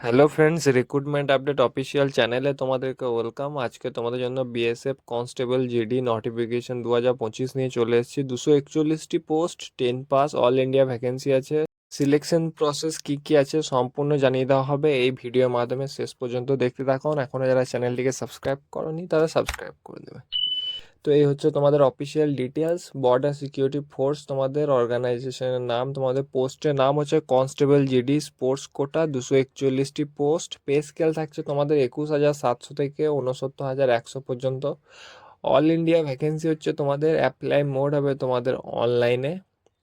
Hello friends recruitment update official চ্যানেলে তোমাদেরকে welcome আজকে তোমাদের জন্য বিএসএফ কনস্টেবল জিডি নোটিফিকেশন দু হাজার পঁচিশ নিয়ে চলে এসেছি। দুশো একচল্লিশটি post ten pass all India vacancy আছে। সিলেকশন প্রসেস কী কী আছে সম্পূর্ণ জানিয়ে দেওয়া হবে। এই ভিডিওর মাধ্যমে শেষ পর্যন্ত দেখতে থাকুন এখনও যারা চ্যানেলটিকে সাবস্ক্রাইব করনি, তারা সাবস্ক্রাইব করে দেবে। তো এই হচ্ছে তোমাদের official details border security force তোমাদের অর্গানাইজেশনের নাম, তোমাদের পোস্টের নাম হচ্ছে কনস্টেবল জিডি স্পোর্টস কোটা দুশো একচল্লিশটি পোস্ট পে স্কেল থাকছে তোমাদের একুশ হাজার সাতশো থেকে উনসত্তর হাজার একশো পর্যন্ত। অল ইন্ডিয়া ভ্যাকেন্সি হচ্ছে তোমাদের অ্যাপ্লাই মোড হবে তোমাদের অনলাইনে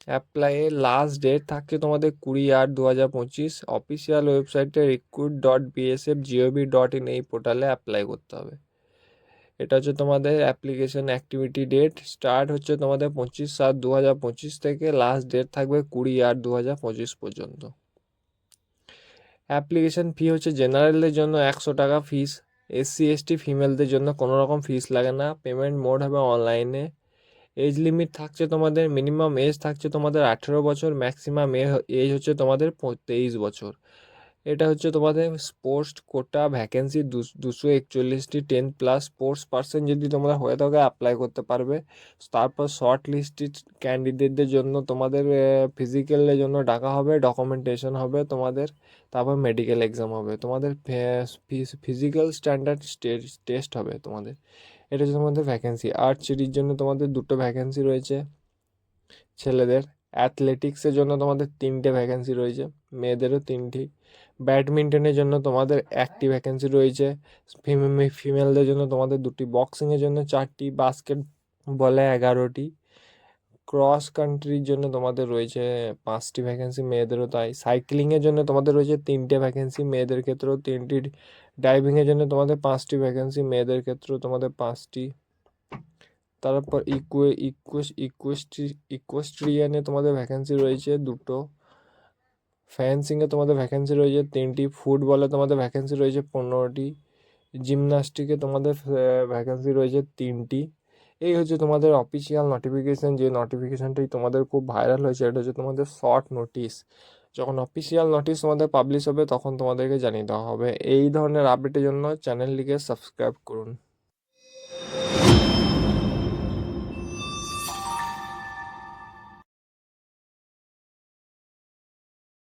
অ্যাপ্লাইয়ের লাস্ট ডেট থাকছে তোমাদের কুড়ি আট দু হাজার পঁচিশ। অফিসিয়াল ওয়েবসাইটে recruit dot BSF GOV dot in এই পোর্টালে অ্যাপ্লাই করতে হবে। এটা হচ্ছে তোমাদের অ্যাপ্লিকেশন অ্যাক্টিভিটি ডেট স্টার্ট হচ্ছে তোমাদের পঁচিশ সাত দু হাজার পঁচিশ থেকে লাস্ট ডেট থাকবে কুড়ি আট দু হাজার পঁচিশ পর্যন্ত। অ্যাপ্লিকেশন ফি হচ্ছে জেনারেলদের জন্য একশো টাকা ফিস এসসি এসটি ফিমেলদের জন্য কোনো রকম ফিস লাগে না। পেমেন্ট মোড হবে অনলাইনে এজ লিমিট থাকছে তোমাদের মিনিমাম এজ থাকছে তোমাদের আঠেরো বছর ম্যাক্সিমাম এজ হচ্ছে তোমাদের তেইশ বছর। এটা হচ্ছে তোমাদের স্পোর্টস কোটা ভ্যাকেন্সি দুশো একচল্লিশটি টেন প্লাস স্পোর্টস পার্সেন্ট যদি তোমরা হয়ে থাকে অ্যাপ্লাই করতে পারবে। তারপর শর্ট লিস্টেড ক্যান্ডিডেটদের জন্য তোমাদের ফিজিক্যালের জন্য ডাকা হবে ডকুমেন্টেশন হবে তোমাদের, তারপর মেডিকেল এক্সাম হবে। তোমাদের ফিজিক্যাল স্ট্যান্ডার্ড টেস্ট হবে তোমাদের। এটা হচ্ছে তোমাদের ভ্যাকেন্সি আর্চারির জন্য তোমাদের দুটো ভ্যাকেন্সি রয়েছে ছেলেদের। অ্যাথলেটিক্সের জন্য তোমাদের তিনটে ভ্যাকেন্সি রয়েছে, মেয়েদেরও তিনটি। ব্যাডমিন্টনের জন্য তোমাদের একটি ভ্যাকেন্সি রয়েছে ফিমেলদের জন্য তোমাদের দুটি বক্সিংয়ের জন্য চারটি বাস্কেট বলে এগারোটি। ক্রস কান্ট্রির জন্য তোমাদের রয়েছে পাঁচটি ভ্যাকেন্সি মেয়েদেরও, তাই সাইক্লিংয়ের জন্য তোমাদের রয়েছে তিনটে ভ্যাকেন্সি মেয়েদের ক্ষেত্রেও তিনটি। ডাইভিংয়ের জন্য তোমাদের পাঁচটি ভ্যাকেন্সি মেয়েদের ক্ষেত্রেও তোমাদের পাঁচটি। তারপর ইকুয়ে ইকুয়েস ইকুয়েস্ট্রি ইকুয়েস্ট্রিয়ানে তোমাদের ভ্যাকেন্সি রয়েছে দুটো। ফ্যান্সিংয়ে তোমাদের ভ্যাকেন্সি রয়েছে তিনটি ফুটবলে তোমাদের ভ্যাকেন্সি রয়েছে পনেরোটি জিমনাস্টিকে তোমাদের ভ্যাকেন্সি রয়েছে তিনটি। এই হচ্ছে তোমাদের অফিসিয়াল নোটিফিকেশান যে নোটিফিকেশানটাই তোমাদের খুব ভাইরাল হয়েছে, এটা হচ্ছে তোমাদের শর্ট নোটিশ যখন অফিসিয়াল নোটিশ তোমাদের পাবলিশ হবে, তখন তোমাদেরকে জানিয়ে দেওয়া হবে। এই ধরনের আপডেটের জন্য চ্যানেলটিকে সাবস্ক্রাইব করুন।